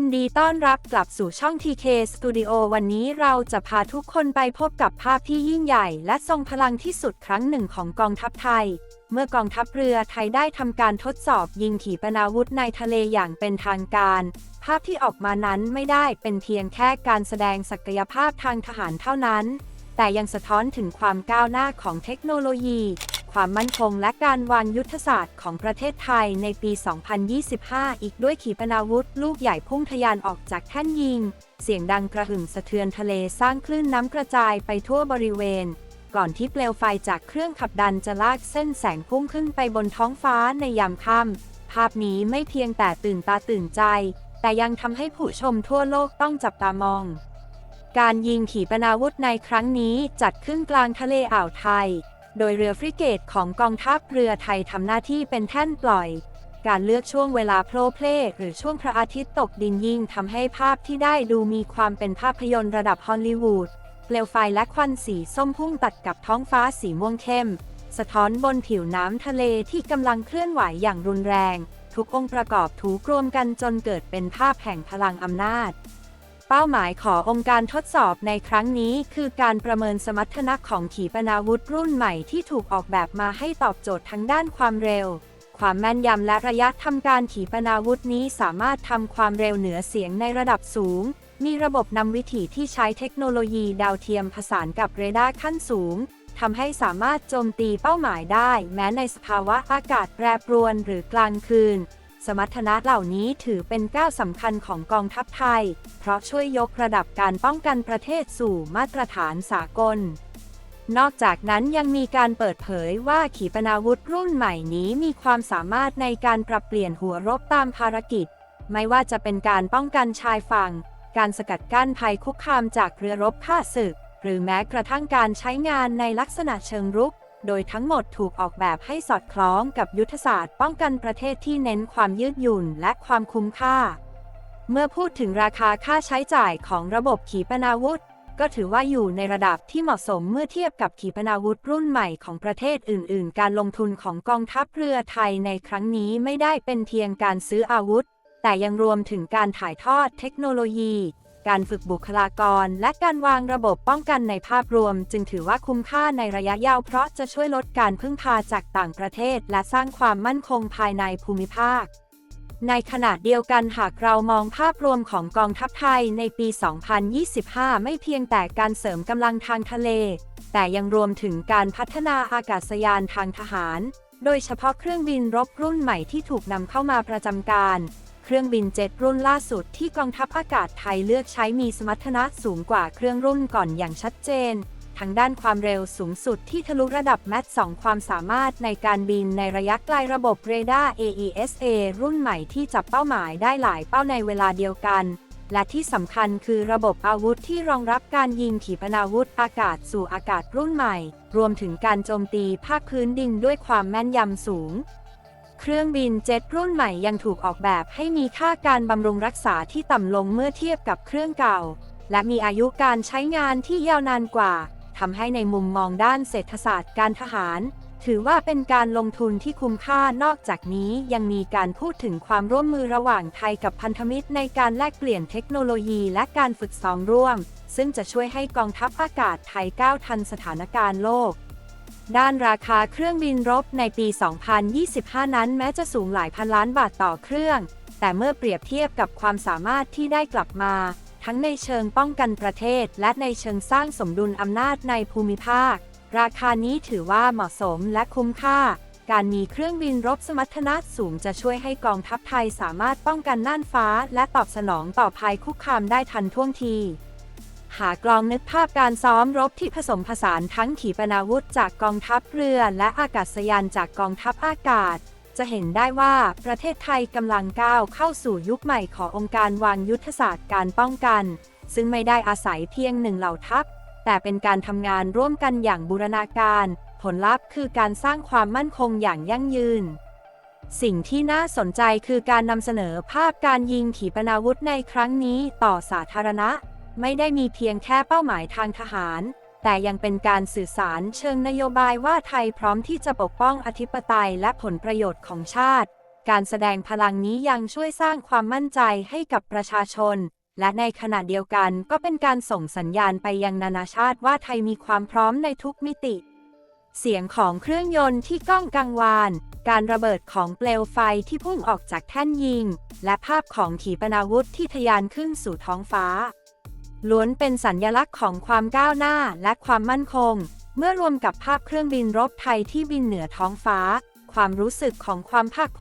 ยินดีต้อนรับกลับสู่ช่อง TK Studio วันนี้เราจะพาทุกคนไปพบกับภาพที่ยิ่งใหญ่ และทรงพลังที่สุดครั้งหนึ่งของกองทัพไทย เมื่อกองทัพเรือไทยได้ทำการทดสอบยิงขีปนาวุธในทะเลอย่างเป็นทางการ ภาพที่ออกมานั้นไม่ได้เป็นเพียงแค่การแสดงศักยภาพทางทหารเท่านั้น แต่ยังสะท้อนถึงความก้าวหน้าของเทคโนโลยี ความมั่นคงและการวางยุทธศาสตร์ของประเทศไทยในปี 2025 อีกด้วยขีปนาวุธ ลูกใหญ่พุ่งทะยานออกจากแท่นยิง เสียงดังกระหึ่มสะเทือนทะเลสร้างคลื่นน้ำกระจายไปทั่วบริเวณ ก่อนที่เปลวไฟจากเครื่องขับดันจะลากเส้นแสงพุ่งขึ้นไปบนท้องฟ้าในยามค่ำภาพนี้ไม่เพียงแต่ตื่นตาตื่นใจ แต่ยังทำให้ผู้ชมทั่วโลกต้องจับตามอง การยิงขีปนาวุธในครั้งนี้จัดขึ้นกลางทะเลอ่าวไทย โดยเรือฟริเกตของกองทัพเรือไทยทำหน้าที่เป็นแท่นปล่อย การเลือกช่วงเวลาโพลเพลหรือช่วงพระอาทิตย์ตกดินยิ่งทำให้ภาพที่ได้ดูมีความเป็นภาพยนตร์ระดับฮอลลีวูดเปลวไฟและควันสีส้มพุ่งตัดกับท้องฟ้าสีม่วงเข้ม สะท้อนบนผิวน้ำทะเลที่กำลังเคลื่อนไหวอย่างรุนแรง ทุกองค์ประกอบถูกรวมกันจนเกิดเป็นภาพแห่งพลังอำนาจ เป้าหมายขององค์การทดสอบในครั้งนี้ คือการประเมินสมรรถนะของขีปนาวุธรุ่นใหม่ที่ถูกออกแบบมาให้ตอบโจทย์ทั้งด้านความเร็ว ความแม่นยำและระยะทำการขีปนาวุธนี้สามารถทำความเร็วเหนือเสียงในระดับสูง มีระบบนำวิถีที่ใช้เทคโนโลยีดาวเทียมผสานกับเรดาร์ขั้นสูงทำให้สามารถโจมตีเป้าหมายได้ แม้ในสภาวะอากาศแปรปรวนหรือกลางคืน สมรรถนะเหล่านี้ถือเป็นก้าวสำคัญของกองทัพไทย เพราะช่วยยกระดับการป้องกันประเทศสู่มาตรฐานสากล นอกจากนั้นยังมีการเปิดเผยว่าขีปนาวุธรุ่นใหม่นี้มีความสามารถในการปรับเปลี่ยนหัวรบตามภารกิจ ไม่ว่าจะเป็นการป้องกันชายฝั่ง การสกัดกั้นภัยคุกคามจากเรือรบฆ่าศึก หรือแม้กระทั่งการใช้งานในลักษณะเชิงรุก โดยทั้งหมดถูกออกแบบให้สอดคล้องกับยุทธศาสตร์ป้องกันประเทศที่เน้นความยืดหยุ่นและความคุ้มค่า เมื่อพูดถึงราคาค่าใช้จ่ายของระบบขีปนาวุธ ก็ถือว่าอยู่ในระดับที่เหมาะสมเมื่อเทียบกับขีปนาวุธรุ่นใหม่ของประเทศอื่น ๆ การลงทุนของกองทัพเรือไทยในครั้งนี้ไม่ได้เป็นเพียงการซื้ออาวุธ แต่ยังรวมถึงการถ่ายทอดเทคโนโลยี การฝึกบุคลากร และการวางระบบป้องกันในภาพรวม จึงถือว่าคุ้มค่าในระยะยาวเพราะจะช่วยลดการพึ่งพาจากต่างประเทศ และสร้างความมั่นคงภายในภูมิภาค ในขณะเดียวกันหากเรามองภาพรวมของกองทัพไทยในปี 2025 ไม่เพียงแต่การเสริมกำลังทางทะเล แต่ยังรวมถึงการพัฒนาอากาศยานทางทหาร โดยเฉพาะเครื่องบินรบรุ่นใหม่ที่ถูกนำเข้ามาประจำการ เครื่องบินเจ็ตรุ่นล่าสุดที่กองทัพอากาศไทยเลือกใช้มีสมรรถนะสูงกว่าเครื่องรุ่นก่อนอย่างชัดเจนทั้งด้านความเร็วสูงสุดที่ทะลุระดับแมท2ความสามารถในการบินในระยะไกลระบบเรดาร์ AESA รุ่นใหม่ที่จับเป้าหมายได้หลายเป้าในเวลาเดียวกัน และที่สำคัญคือระบบอาวุธที่รองรับการยิงขีปนาวุธอากาศสู่อากาศรุ่นใหม่ รวมถึงการโจมตีภาคพื้นดินด้วยความแม่นยำสูง เครื่องบินเจ็ตรุ่นใหม่ยังถูกออกแบบให้มีค่าการบำรุงรักษาที่ต่ำลงเมื่อเทียบกับเครื่องเก่า และมีอายุการใช้งานที่ยาวนานกว่าทำให้ในมุมมองด้านเศรษฐศาสตร์การทหาร ถือว่าเป็นการลงทุนที่คุ้มค่านอกจากนี้ยังมีการพูดถึงความร่วมมือระหว่างไทยกับพันธมิตรในการแลกเปลี่ยนเทคโนโลยีและการฝึกซ้อมร่วม ซึ่งจะช่วยให้กองทัพอากาศไทยก้าวทันสถานการณ์โลก ด้านราคาเครื่องบินรบในปี 2025 นั้นแม้จะสูงหลายพันล้านบาทต่อเครื่อง แต่เมื่อเปรียบเทียบกับความสามารถที่ได้กลับมา ทั้งในเชิงป้องกันประเทศ และในเชิงสร้างสมดุลอำนาจในภูมิภาค ราคานี้ถือว่าเหมาะสมและคุ้มค่า การมีเครื่องบินรบสมรรถนะสูงจะช่วยให้กองทัพไทยสามารถป้องกันน่านฟ้า และตอบสนองต่อภัยคุกคามได้ทันท่วงที หากลองนึกภาพการซ้อมรบที่ผสมผสานทั้งขีปนาวุธจากกองทัพเรือ และอากาศยานจากกองทัพอากาศ จะเห็นได้ว่าประเทศไทยกำลังก้าวเข้าสู่ยุคใหม่ขององค์การวางยุทธศาสตร์การป้องกัน ซึ่งไม่ได้อาศัยเพียงหนึ่งเหล่าทัพ แต่เป็นการทำงานร่วมกันอย่างบูรณาการ ผลลัพธ์คือการสร้างความมั่นคงอย่างยั่งยืนสิ่งที่น่าสนใจคือการนำเสนอภาพการยิงขีปนาวุธในครั้งนี้ต่อสาธารณะ ไม่ได้มีเพียงแค่เป้าหมายทางทหาร แต่ยังเป็นการสื่อสารเชิงนโยบายว่าไทยพร้อมที่จะปกป้องอธิปไตยและผลประโยชน์ของชาติ การแสดงพลังนี้ยังช่วยสร้างความมั่นใจให้กับประชาชน และในขณะเดียวกันก็เป็นการส่งสัญญาณไปยังนานาชาติว่าไทยมีความพร้อมในทุกมิติเสียงของเครื่องยนต์ที่ก้องกังวาน การระเบิดของเปลวไฟที่พุ่งออกจากแท่นยิง และภาพของขีปนาวุธที่ทะยานขึ้นสู่ท้องฟ้า ล้วนเป็นสัญญลักษณ์ของความก้าวหน้าและความมั่นคง เมื่อรวมกับภาพเครื่องบินรบไทยที่บินเหนือท้องฟ้า ความรู้สึกของความภาค